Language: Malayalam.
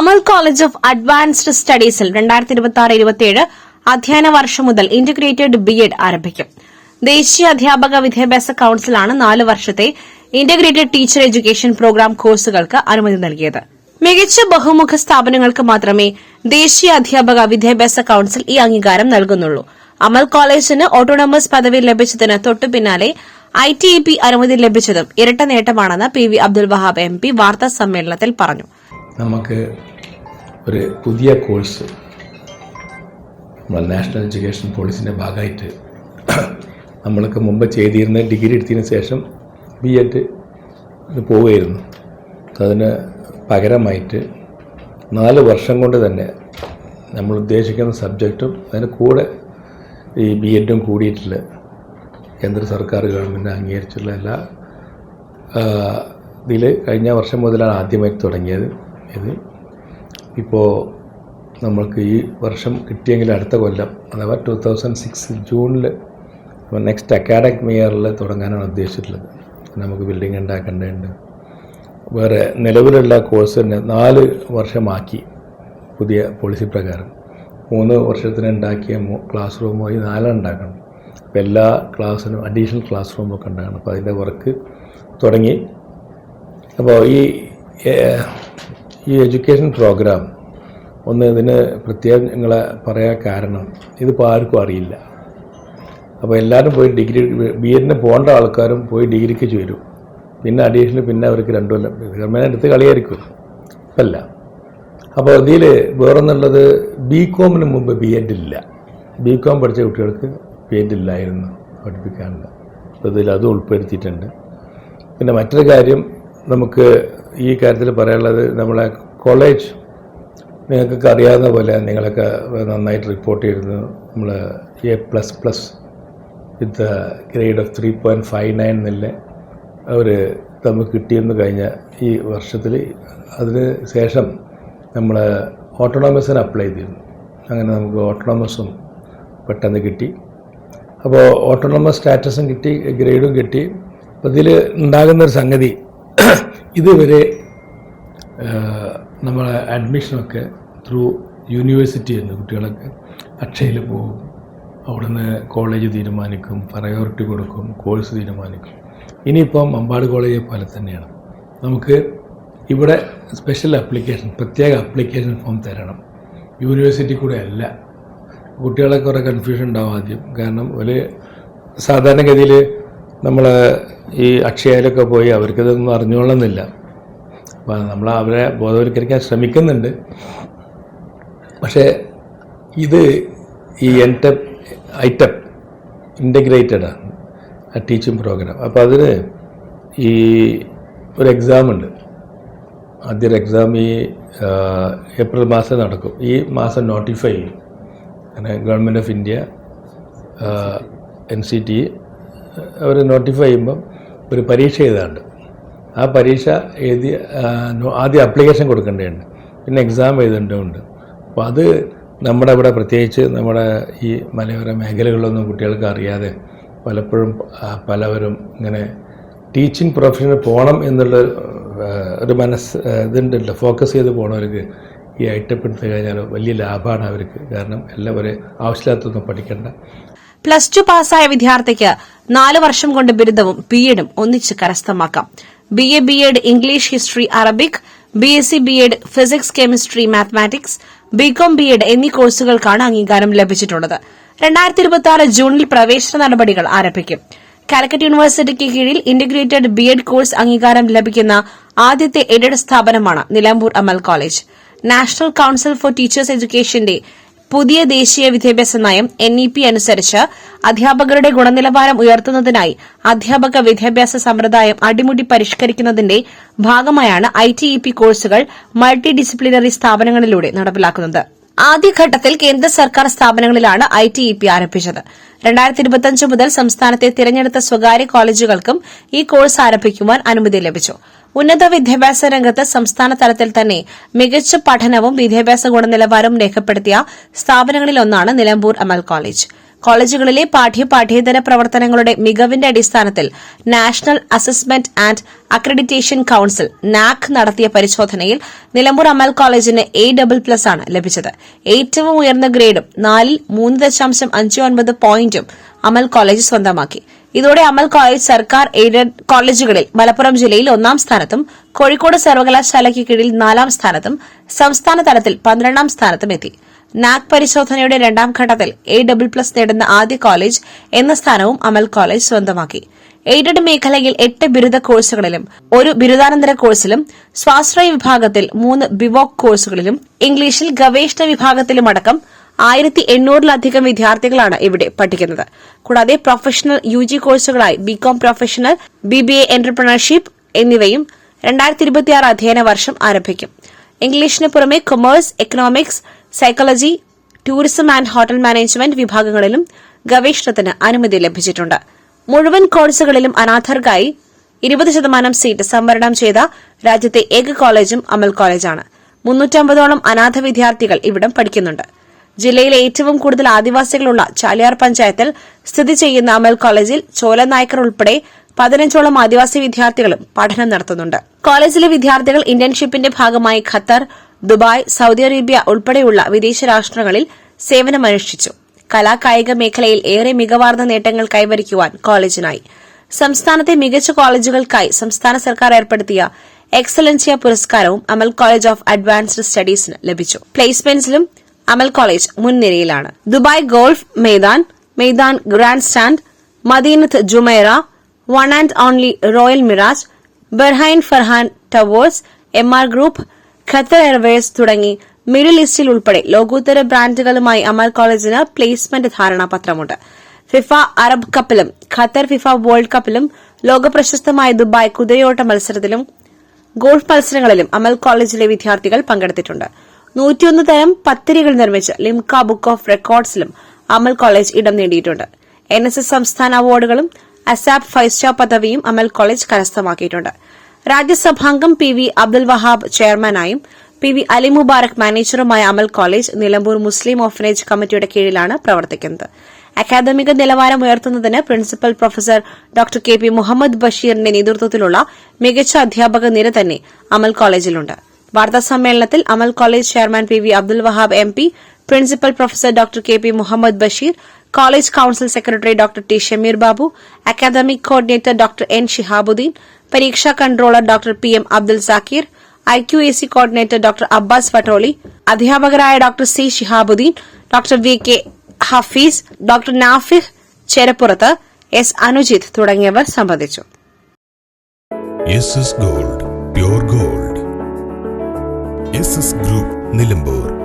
അമൽ കോളേജ് ഓഫ് അഡ്വാൻസ്ഡ് സ്റ്റഡീസിൽ രണ്ടായിരത്തി ഇരുപത്തി ആറ് ഇരുപത്തിയേഴ് അധ്യയന വർഷം മുതൽ ഇന്റഗ്രേറ്റഡ് ബി എഡ് ആരംഭിക്കും. ദേശീയ അധ്യാപക വിദ്യാഭ്യാസ കൌൺസിലാണ് നാല് വർഷത്തെ ഇന്റഗ്രേറ്റഡ് ടീച്ചർ എഡ്യൂക്കേഷൻ പ്രോഗ്രാം കോഴ്സുകൾക്ക് അനുമതി നൽകിയത്. മികച്ച ബഹുമുഖ സ്ഥാപനങ്ങൾക്ക് മാത്രമേ ദേശീയ അധ്യാപക വിദ്യാഭ്യാസ കൌൺസിൽ ഈ അംഗീകാരം നൽകുന്നുള്ളൂ. അമൽ കോളേജിന് ഓട്ടോണമസ് പദവി ലഭിച്ചതിന് തൊട്ടു പിന്നാലെ ഐ ടി ഇ പി അനുമതി ലഭിച്ചതും ഇരട്ട നേട്ടമാണെന്ന് P V Abdul Wahab M P വാർത്താ സമ്മേളനത്തിൽ പറഞ്ഞു. നമുക്ക് ഒരു പുതിയ കോഴ്സ് നമ്മുടെ നാഷണൽ എഡ്യൂക്കേഷൻ പോളിസിന്റെ ഭാഗമായിട്ട് നമ്മൾക്ക് മുമ്പ് ചെയ്തിരുന്ന ഡിഗ്രി എടുത്തതിന് ശേഷം ബി എഡ് പോവുകയായിരുന്നു. അതിന് പകരമായിട്ട് നാല് വർഷം കൊണ്ട് തന്നെ നമ്മൾ ഉദ്ദേശിക്കുന്ന സബ്ജക്റ്റും അതിന് കൂടെ ഈ ബി എഡും കൂടിയിട്ടുള്ള കേന്ദ്ര സർക്കാർ ഗവൺമെന്റ് അംഗീകരിച്ചുള്ള എല്ലാ ഇതിൽ കഴിഞ്ഞ വർഷം മുതലാണ് ആദ്യമായി തുടങ്ങിയത്. ഇത് ഇപ്പോൾ നമ്മൾക്ക് ഈ വർഷം കിട്ടിയെങ്കിൽ അടുത്ത കൊല്ലം അഥവാ ടു തൗസൻഡ് സിക്സ് ജൂണിൽ നെക്സ്റ്റ് അക്കാഡമിക് ഇയറിൽ തുടങ്ങാനാണ് ഉദ്ദേശിച്ചിട്ടുള്ളത്. നമുക്ക് ബിൽഡിംഗ് ഉണ്ടാക്കേണ്ടതുണ്ട്. വേറെ നിലവിലുള്ള കോഴ്സ് തന്നെ നാല് വർഷമാക്കി പുതിയ പോളിസി പ്രകാരം. മൂന്ന് വർഷത്തിന് ഉണ്ടാക്കിയ ക്ലാസ് റൂമായി നാലെണ്ണം ഉണ്ടാക്കണം. അപ്പോൾ എല്ലാ ക്ലാസ്സിനും അഡീഷണൽ ക്ലാസ് റൂമൊക്കെ ഉണ്ടാക്കണം. അപ്പോൾ അതിന്റെ വർക്ക് തുടങ്ങി. അപ്പോൾ ഈ ഈ എഡ്യൂക്കേഷൻ പ്രോഗ്രാം ഒന്ന് ഇതിന് പ്രത്യേകം നിങ്ങൾ പറയാൻ കാരണം. ഇതിപ്പോൾ ആർക്കും അറിയില്ല. അപ്പോൾ എല്ലാവരും പോയി ഡിഗ്രി ബി എഡിന് പോകേണ്ട ആൾക്കാരും പോയി ഡിഗ്രിക്ക് ചേരും. പിന്നെ അഡീഷണൽ പിന്നെ അവർക്ക് രണ്ടു കൊല്ലം. ഗവൺമെന്റ് എടുത്ത് കളിയായിരിക്കും. അല്ല. അപ്പോൾ ഇതിൽ വേറൊന്നുള്ളത് ബി കോമിന് മുമ്പ് ബി എഡ് ഇല്ല. ബി കോം പഠിച്ച കുട്ടികൾക്ക് ബി എഡ് ഇല്ലായിരുന്നു പഠിപ്പിക്കാനില്ല അപ്പോൾ ഇതിൽ അത് ഉൾപ്പെടുത്തിയിട്ടുണ്ട്. പിന്നെ മറ്റൊരു കാര്യം നമുക്ക് ഈ കാര്യത്തിൽ പറയാനുള്ളത് നമ്മളെ കോളേജ് നിങ്ങൾക്കൊക്കെ അറിയാവുന്ന പോലെ നിങ്ങളൊക്കെ നന്നായിട്ട് റിപ്പോർട്ട് ചെയ്തിരുന്നു. നമ്മൾ A plus plus with grade of three point five nine എന്നുള്ള അവർ നമുക്ക് കിട്ടിയെന്ന് കഴിഞ്ഞ ഈ വർഷത്തിൽ അതിന് ശേഷം നമ്മൾ ഓട്ടോണോമസിന് അപ്ലൈ ചെയ്തിരുന്നു. അങ്ങനെ നമുക്ക് ഓട്ടോണോമസും പെട്ടെന്ന് കിട്ടി. അപ്പോൾ ഓട്ടോണോമസ് സ്റ്റാറ്റസും കിട്ടി ഗ്രേഡും കിട്ടി. അപ്പോൾ ഇതിൽ ഉണ്ടാകുന്നൊരു സംഗതി ഇതുവരെ നമ്മളെ അഡ്മിഷനൊക്കെ ത്രൂ യൂണിവേഴ്സിറ്റി എന്ന് കുട്ടികളൊക്കെ. അക്ഷയിൽ പോകും അവിടുന്ന് കോളേജ് തീരുമാനിക്കും പ്രയോറിറ്റി കൊടുക്കും കോഴ്സ് തീരുമാനിക്കും. ഇനിയിപ്പം അമ്പാട് കോളേജ് പോലെ തന്നെയാണ്. നമുക്ക് ഇവിടെ സ്പെഷ്യൽ അപ്ലിക്കേഷൻ പ്രത്യേക അപ്ലിക്കേഷൻ ഫോം തരണം. യൂണിവേഴ്സിറ്റി കൂടെ അല്ല. കുട്ടികളെ കുറേ കൺഫ്യൂഷൻ ഉണ്ടാവും ആദ്യം. കാരണം ഒരു സാധാരണഗതിയിൽ നമ്മൾ ഈ അക്ഷയയിലൊക്കെ പോയി അവർക്കിതൊന്നും അറിഞ്ഞുകൊള്ളുന്നില്ല. അപ്പോൾ നമ്മൾ അവരെ ബോധവൽക്കരിക്കാൻ ശ്രമിക്കുന്നുണ്ട്. പക്ഷേ ഇത് ഈ എൻടെപ് ഐറ്റപ്പ് ഇന്റഗ്രേറ്റഡ് ആണ്. ആ ടീച്ചിങ് പ്രോഗ്രാം അപ്പോൾ അതിന് ഈ ഒരു എക്സാമുണ്ട് ആദ്യ എക്സാം ഈ ഏപ്രിൽ മാസം നടക്കും. ഈ മാസം നോട്ടിഫൈ ചെയ്യും. അങ്ങനെ government of India N C T our notify ചെയ്യുമ്പം ഒരു പരീക്ഷ എഴുതാണ്ട് ആ പരീക്ഷ എഴുതി ആദ്യം അപ്ലിക്കേഷൻ കൊടുക്കേണ്ടതുണ്ട്. പിന്നെ എക്സാം എഴുതേണ്ടതുണ്ട്. അപ്പോൾ അത് നമ്മുടെ ഇവിടെ പ്രത്യേകിച്ച് നമ്മുടെ ഈ മലയോര മേഖലകളിലൊന്നും കുട്ടികൾക്ക് അറിയാതെ പലപ്പോഴും പലവരും ഇങ്ങനെ ടീച്ചിങ് പ്രൊഫഷന് പോകണം എന്നുള്ള ഒരു മനസ്സ് ഇതുണ്ടല്ലോ ഫോക്കസ് ചെയ്ത് പോണവർക്ക് ഈ ഐറ്റപ്പെടുത്തി കഴിഞ്ഞാൽ വലിയ ലാഭമാണ് അവർക്ക്. കാരണം എല്ലാവരും ആവശ്യമില്ലാത്തൊന്നും പഠിക്കേണ്ട. പ്ലസ് ടു പാസായ വിദ്യാർത്ഥിക്ക് നാല് വർഷം കൊണ്ട് ബിരുദവും ബി എഡും ഒന്നിച്ച് കരസ്ഥമാക്കാം. B A B Ed English history Arabic B S C B Ed physics chemistry mathematics B Com B Ed എന്നീ കോഴ്സുകൾക്കാണ് അംഗീകാരം ലഭിച്ചിട്ടുള്ളത്. രണ്ടായിരത്തി ഇരുപത്തി ആറ് ജൂണിൽ പ്രവേശന നടപടികൾ ആരംഭിക്കും. കാലിക്കറ്റ് യൂണിവേഴ്സിറ്റിക്ക് കീഴിൽ ഇന്റഗ്രേറ്റഡ് ബി എഡ് കോഴ്സ് അംഗീകാരം ലഭിക്കുന്ന ആദ്യത്തെ എയ്ഡഡ് സ്ഥാപനമാണ് Nilambur Amal college. National Council for Teachers എഡ്യൂക്കേഷന്റെ പുതിയ ദേശീയ വിദ്യാഭ്യാസ നയം എൻ ഇ പി അനുസരിച്ച് അധ്യാപകരുടെ ഗുണനിലവാരം ഉയർത്തുന്നതിനായി അധ്യാപക വിദ്യാഭ്യാസ സമ്പ്രദായം അടിമുടി പരിഷ്കരിക്കുന്നതിന്റെ ഭാഗമായാണ് ഐ ടി ഇ പി കോഴ്സുകൾ മൾട്ടി ഡിസിപ്ലിനറി സ്ഥാപനങ്ങളിലൂടെ നടപ്പിലാക്കുന്നത്. ആദ്യഘട്ടത്തിൽ കേന്ദ്ര സർക്കാർ സ്ഥാപനങ്ങളിലാണ് ഐ ടി ഇ പി ആരംഭിച്ചത്. രണ്ടായിരത്തി ഇരുപത്തിയഞ്ച് മുതൽ സംസ്ഥാനത്തെ തിരഞ്ഞെടുത്ത സ്വകാര്യ കോളേജുകൾക്കും ഈ കോഴ്സ് ആരംഭിക്കുവാൻ അനുമതി ലഭിച്ചു. ഉന്നത വിദ്യാഭ്യാസ രംഗത്ത് സംസ്ഥാന തലത്തിൽ തന്നെ മികച്ച പഠനവും വിദ്യാഭ്യാസ ഗുണനിലവാരവും രേഖപ്പെടുത്തിയ സ്ഥാപനങ്ങളിലൊന്നാണ് നിലമ്പൂർ അമൽ കോളേജ്. കോളേജുകളിലെ പാഠ്യ പാഠ്യേതര പ്രവർത്തനങ്ങളുടെ മികവിന്റെ അടിസ്ഥാനത്തിൽ National Assessment and Accreditation Council NAAC നടത്തിയ പരിശോധനയിൽ നിലമ്പൂർ അമൽ കോളേജിന് എ ഡബിൾ പ്ലസ് ആണ് ലഭിച്ചത്. ഏറ്റവും ഉയർന്ന ഗ്രേഡും നാലിൽ മൂന്ന് ദശാംശം അഞ്ച് ഒൻപത് പോയിന്റും അമൽ കോളേജ് സ്വന്തമാക്കി. ഇതോടെ അമൽ കോളേജ് സർക്കാർ എയ്ഡഡ് കോളേജുകളിൽ മലപ്പുറം ജില്ലയിൽ ഒന്നാം സ്ഥാനത്തും കോഴിക്കോട് സർവകലാശാലയ്ക്ക് കീഴിൽ നാലാം സ്ഥാനത്തും സംസ്ഥാന തലത്തിൽ പന്ത്രണ്ടാം സ്ഥാനത്തും എത്തി. നാക് പരിശോധനയുടെ രണ്ടാം ഘട്ടത്തിൽ എ ഡബിൾ പ്ലസ് നേടുന്ന ആദ്യ കോളേജ് എന്ന സ്ഥാനവും അമൽ കോളേജ് സ്വന്തമാക്കി. എയ്ഡഡ് മേഖലയിൽ എട്ട് ബിരുദ കോഴ്സുകളിലും ഒരു ബിരുദാനന്തര കോഴ്സിലും സ്വാശ്രയ വിഭാഗത്തിൽ മൂന്ന് ബിവോക് കോഴ്സുകളിലും ഇംഗ്ലീഷിൽ ഗവേഷണ വിഭാഗത്തിലുമടക്കം ആയിരത്തി എണ്ണൂറിലധികം വിദ്യാർത്ഥികളാണ് ഇവിടെ പഠിക്കുന്നത്. കൂടാതെ professional U G കോഴ്സുകളായി B Com professional B B A entrepreneurship എന്നിവയും രണ്ടായിരത്തി ഇരുപത്തിയാറ് അധ്യയന വർഷം ആരംഭിക്കും. ഇംഗ്ലീഷിന് പുറമെ commerce economics psychology tourism and hotel management വിഭാഗങ്ങളിലും ഗവേഷണത്തിന് അനുമതി ലഭിച്ചിട്ടുണ്ട്. മുഴുവൻ കോഴ്സുകളിലും അനാഥർക്കായി ഇരുപത് ശതമാനം സീറ്റ് സംവരണം ചെയ്ത രാജ്യത്തെ ഏക കോളേജും അമൽ കോളേജാണ്. മുന്നൂറ്റമ്പതോളം അനാഥ വിദ്യാർത്ഥികൾ ഇവിടം പഠിക്കുന്നുണ്ട്. ജില്ലയിലെ ഏറ്റവും കൂടുതൽ ആദിവാസികളുള്ള ചാലിയാർ പഞ്ചായത്തിൽ സ്ഥിതി ചെയ്യുന്ന അമൽ കോളേജിൽ ചോല നായ്ക്കർ ഉൾപ്പെടെ പതിനഞ്ചോളം ആദിവാസി വിദ്യാർത്ഥികളും പഠനം നടത്തുന്നുണ്ട്. കോളേജിലെ വിദ്യാർത്ഥികൾ ഇന്റേൺഷിപ്പിന്റെ ഭാഗമായി ഖത്തർ ദുബായ് സൌദി അറേബ്യ ഉൾപ്പെടെയുള്ള വിദേശ രാഷ്ട്രങ്ങളിൽ സേവനമനുഷ്ഠിച്ചു. കലാ കായിക മേഖലയിൽ ഏറെ മികവാർന്ന നേട്ടങ്ങൾ കൈവരിക്കുവാൻ കോളേജിനായി. സംസ്ഥാനത്തെ മികച്ച കോളേജുകൾക്കായി സംസ്ഥാന സർക്കാർ ഏർപ്പെടുത്തിയ എക്സലൻസിയ പുരസ്കാരവും അമൽ കോളേജ് ഓഫ് അഡ്വാൻസ്ഡ് സ്റ്റഡീസിന് ലഭിച്ചു. പ്ലേസ്മെന്റ്സിലും Amal college മുൻനിരയിലാണ്. Dubai golf Meydan Meydan grand stand Madinat Jumeirah one and only Royal Mirage ബെർഹൈൻ Farhan towers M R group Qatar Airways തുടങ്ങി മിഡിൽ ഈസ്റ്റിൽ ഉൾപ്പെടെ ലോകോത്തര ബ്രാൻഡുകളുമായി അമൽ കോളേജിന് പ്ലേസ്മെന്റ് ധാരണാപത്രമുണ്ട്. ഫിഫ അറബ് കപ്പിലും ഖത്തർ ഫിഫ വേൾഡ് കപ്പിലും ലോകപ്രശസ്തമായ ദുബായ് കുതിരയോട്ട മത്സരത്തിലും ഗോൾഫ് മത്സരങ്ങളിലും അമൽ കോളേജിലെ വിദ്യാർത്ഥികൾ പങ്കെടുത്തിട്ടുണ്ട്. നൂറ്റിയൊന്ന് തരം പത്തിരികൾ നിർമ്മിച്ച് ലിംക ബുക്ക് ഓഫ് റെക്കോർഡ്സിലും അമൽ കോളേജ് ഇടം നേടിയിട്ടുണ്ട്. എൻ എസ് എസ് സംസ്ഥാന അവാർഡുകളും അസാപ് ഫൈവ് സ്റ്റാർ പദവിയും അമൽ കോളേജ് കരസ്ഥമാക്കിയിട്ടുണ്ട്. രാജ്യസഭാംഗം പി വി അബ്ദുൽ വഹാബ് ചെയർമാനായും P V Ali Mubarak മാനേജറുമായ Amal college Nilambur Muslim orphanage കമ്മിറ്റിയുടെ കീഴിലാണ് പ്രവർത്തിക്കുന്നത്. അക്കാദമിക നിലവാരം ഉയർത്തുന്നതിന് principal professor doctor K P Muhammad ബഷീറിന്റെ നേതൃത്വത്തിലുള്ള മികച്ച അധ്യാപക നിര തന്നെ അമൽ കോളേജിലുണ്ട്. വാർത്താ സമ്മേളനത്തിൽ Amal college chairman P V Abdul Wahab M P principal professor doctor K P Muhammad Basheer college council secretary doctor T Shameer Babu academic coordinator doctor N Shihabuddin പരീക്ഷാ controller doctor P M Abdul Zakir I Q A C coordinator doctor Abbas Pattoli അധ്യാപകരായ doctor C Shihabuddin doctor V K Hafeez doctor Nafih Cherappurath S Anujith തുടങ്ങിയവർ സംബന്ധിച്ചു. Gold gold. ഗ്രൂപ്പ് നിലമ്പൂർ.